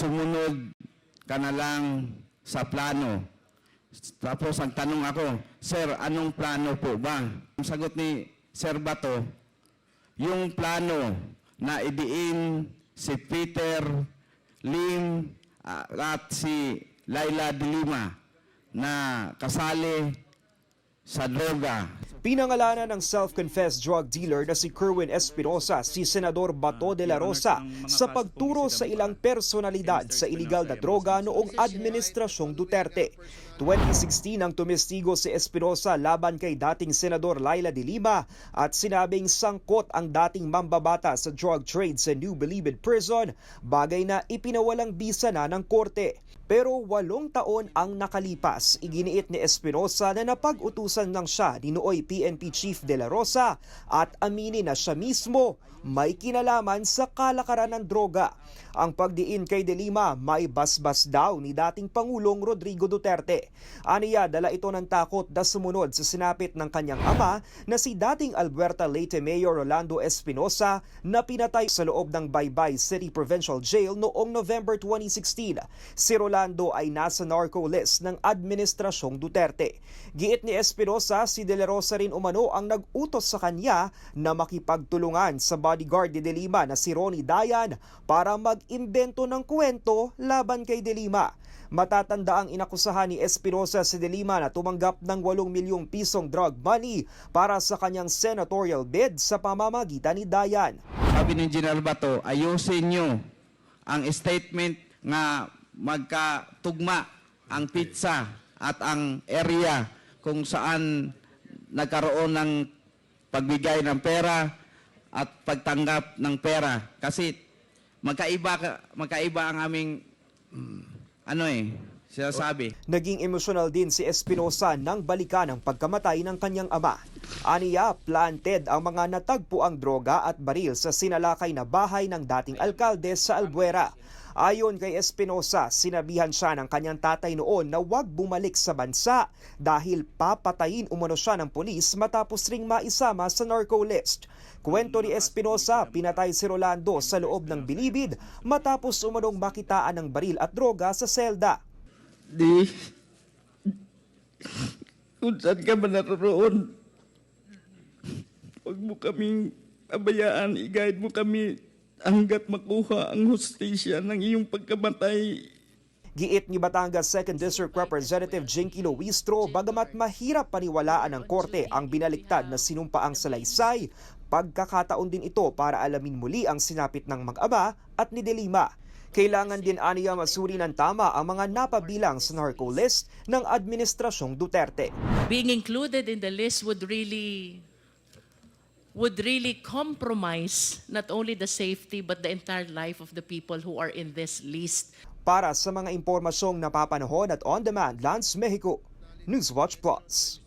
sumunod ka na lang sa plano. Tapos ang tanong ako, Sir, anong plano po ba? Ang sagot ni Sir Bato, yung plano na idiin si Peter Lim ah, at si Laila de Lima na kasali sa droga. Pinangalanan ng self-confessed drug dealer na si Kerwin Espinosa si Senador Bato de la Rosa sa pagturo sa ilang personalidad sa iligal na droga noong Administrasyong Duterte. 2016 ang tumestigo si Espinosa laban kay dating Senador Laila de Lima at sinabing sangkot ang dating mambabata sa drug trade sa New Bilibid Prison, bagay na ipinawalang bisa na ng korte. Pero walong taon ang nakalipas, iginiit ni Espinosa na napag-utusan lang siya ni nooy PNP Chief De La Rosa at aminin na siya mismo may kinalaman sa kalakaran ng droga. Ang pagdiin kay De Lima may basbas daw ni dating Pangulong Rodrigo Duterte. Aniya dala ito ng takot na sumunod sa sinapit ng kanyang ama na si dating Alberta Leyte Mayor Rolando Espinosa na pinatay sa loob ng Baybay City Provincial Jail noong November 2016. Si Rolando ay nasa narco list ng Administrasyong Duterte. Giit ni Espinosa, si De La Rosa rin umano ang nag-utos sa kanya na makipagtulungan sa bodyguard ni De Lima na si Ronnie Dayan para mag-imbento ng kwento laban kay De Lima. Matatanda ang inakusahan ni Espinosa si De Lima na tumanggap ng 8 milyong pisong drug money para sa kanyang senatorial bid sa pamamagitan ni Dayan. Sabi ni General Bato, ayusin nyo ang statement nga magkatugma ang pizza at ang area kung saan nagkaroon ng pagbigay ng pera at pagtanggap ng pera. Kasi magkaiba, ka- magkaiba ang aming, ano eh, sinasabi. Naging emosyonal din si Espinosa nang balikan ang pagkamatay ng kanyang ama. Aniya, planted ang mga natagpuang droga at baril sa sinalakay na bahay ng dating alkalde sa Albuera. Ayon kay Espinosa, sinabihan siya ng kanyang tatay noon na huwag bumalik sa bansa dahil papatayin umano siya ng pulis matapos ring maisama sa narco list. Kwento ni Espinosa, pinatay si Rolando sa loob ng bilibid matapos umanong makitaan ng baril at droga sa selda. Di, kung saan ka naroon, huwag mo kaming abayaan, i-guide mo kami hanggat makuha ang hustisya ng iyong pagkamatay. Giit ni Batangas 2nd District Representative Jinky Luistro, bagamat mahirap paniwalaan ng korte ang binaliktad na sinumpaang salaysay, pagkakataon din ito para alamin muli ang sinapit ng mag-ama at ni Delima. Kailangan din aniya masuri ng tama ang mga napabilang sa narco list ng Administrasyong Duterte. being included in the list would really would really compromise not only the safety but the entire life of the people who are in this list. Para sa mga impormasyong napapanahon at on-demand, Lance Mexico, Newswatch Plus.